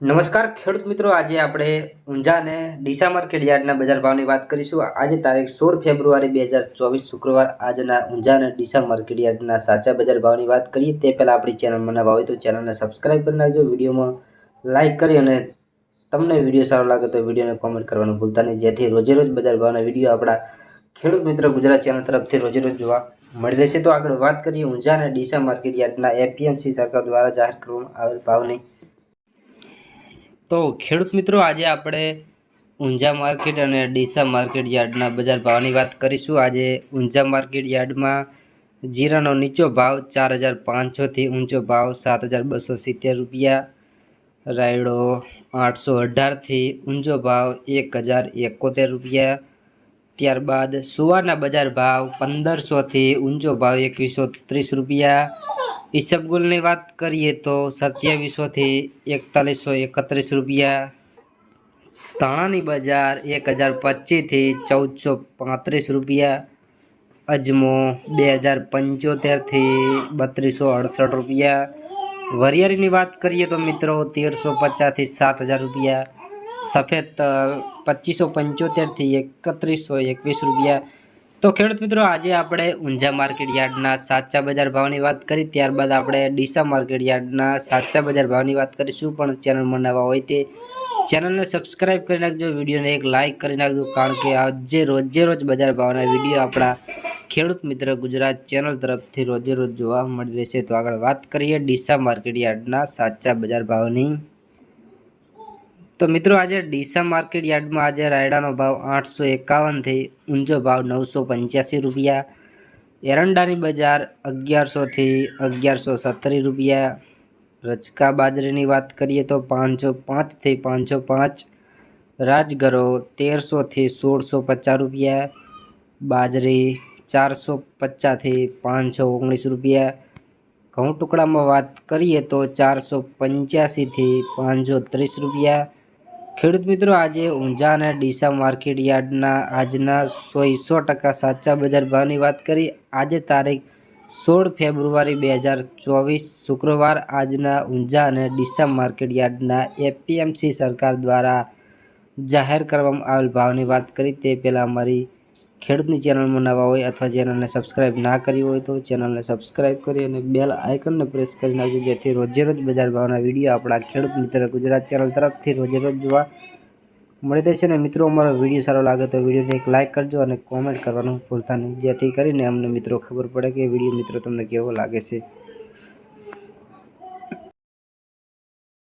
નમસ્કાર, ખેડૂત મિત્રો, આજે આપણે ઊંઝા અને ડીસા માર્કેટ યાર્ડના બજાર ભાવની વાત કરીશું. આજે તારીખ સોળ ફેબ્રુઆરી બે હજાર ચોવીસ, શુક્રવાર, આજના ઊંઝા અને ડીસા માર્કેટ યાર્ડના સાચા બજાર ભાવની વાત કરીએ. તે પહેલાં આપણી ચેનલમાં નવા હોય તો ચેનલને સબસ્ક્રાઈબ કરી નાખજો. વિડીયોમાં લાઇક કરી અને તમને વીડિયો સારો લાગે તો વિડીયોને કોમેન્ટ કરવાનું ભૂલતા નહીં. જેથી રોજે રોજ બજાર ભાવના વીડિયો આપણા ખેડૂત મિત્ર ગુજરાત ચેનલ તરફથી રોજે રોજ જોવા મળી રહેશે. તો આગળ વાત કરીએ. ઊંઝા અને ડીસા માર્કેટ યાર્ડના એપીએમસી સરકાર દ્વારા જાહેર કરવામાં આવેલ ભાવની તો ખેડૂત મિત્રો, આજે આપણે ઊંઝા માર્કેટ અને ડીસા માર્કેટ યાર્ડના બજાર ભાવની વાત કરીશું. આજે ઊંઝા માર્કેટ યાર્ડમાં જીરાનો નીચો ભાવ ચાર હજાર પાંચસોથી ઊંચો ભાવ સાત હજાર બસો સિત્તેર રૂપિયા, રાયડો આઠસો અઢારથી ઊંચો ભાવ એક હજાર એકોતેર રૂપિયા. ત્યારબાદ સુવારના બજાર ભાવ પંદરસોથી ઊંચો ભાવ એકવીસો ત્રીસ રૂપિયા. ઈસબગુલની વાત કરીએ તો સત્યાવીસોથી એકતાલીસો એકત્રીસ રૂપિયા ધાણાની બજાર એક હજાર પચીસથી ચૌદસો પાંત્રીસ રૂપિયા, અજમો બે હજાર પંચોતેરથી બત્રીસો અડસઠ રૂપિયા. વરિયાળીની વાત કરીએ તો મિત્રો તેરસો પચાસથી સાત હજાર રૂપિયા, સફેદ પચીસો પંચોતેરથી એકત્રીસો એકવીસ રૂપિયા તો ખેડૂત મિત્રો, આજે આપણે ઊંઝા માર્કેટ યાર્ડના સાચા બજાર ભાવની વાત કરી. ત્યારબાદ આપણે ડીસા માર્કેટ યાર્ડના સાચા બજાર ભાવની વાત કરીશું. પણ ચેનલમાં નવા હોય તે ચેનલને સબસ્ક્રાઈબ કરી નાખજો, વિડીયોને એક લાઇક કરી નાખજો, કારણ કે આજે રોજે રોજ બજાર ભાવના વીડિયો આપણા ખેડૂત મિત્ર ગુજરાત ચેનલ તરફથી રોજે રોજ જોવા મળી રહેશે. તો આગળ વાત કરીએ ડીસા માર્કેટ યાર્ડના સાચા બજાર ભાવની. તો મિત્રો આજે ડીસા માર્કેટ યાર્ડમાં આજે રાયડાનો ભાવ આઠસો એકાવનથી ઊંચો ભાવ નવસો પંચ્યાસી રૂપિયા. એરંડાની બજાર અગિયારસોથી અગિયારસો સત્તરી રૂપિયા. રચકા બાજરીની વાત કરીએ તો પાંચસો પાંચથી પાંચસો પાંચ. રાજગરો તેરસોથી સોળસો પચાસ રૂપિયા. બાજરી ચારસો પચાસથી પાંચસો ઓગણીસ રૂપિયા. ઘઉં ટુકડામાં વાત કરીએ તો ચારસો પંચ્યાસીથી પાંચસો ત્રીસ રૂપિયા. ખેડૂત મિત્રો, આજે ઊંઝા અને ડીસા માર્કેટ યાર્ડના આજના સો સો ટકા સાચા બજાર ભાવની વાત કરી. આજે તારીખ સોળ ફેબ્રુઆરી બે હજાર ચોવીસ, શુક્રવાર, આજના ઊંઝા અને ડીસા માર્કેટ યાર્ડના એપીએમસી સરકાર દ્વારા જાહેર કરવામાં આવેલ ભાવની વાત કરી. તે પહેલાં અમારી ખેડૂતની ચેનલમાં નવા હોય અથવા ચેનલને સબસ્ક્રાઇબ ના કરી હોય તો ચેનલને સબસ્ક્રાઇબ કરી અને બેલ આઇકનને પ્રેસ કરી નાખજો, જેથી રોજે રોજ બજાર ભાવના વીડિયો આપણા ખેડૂત મિત્ર ગુજરાત ચેનલ તરફથી રોજે રોજ જોવા મળી રહેશે. અને મિત્રો, અમારો વીડિયો સારો લાગે તો વિડીયોને એક લાઇક કરજો અને કોમેન્ટ કરવાનું ભૂલતા નહીં. જેથી કરીને અમને મિત્રો ખબર પડે કે વીડિયો મિત્રો તમને કેવો લાગે છે.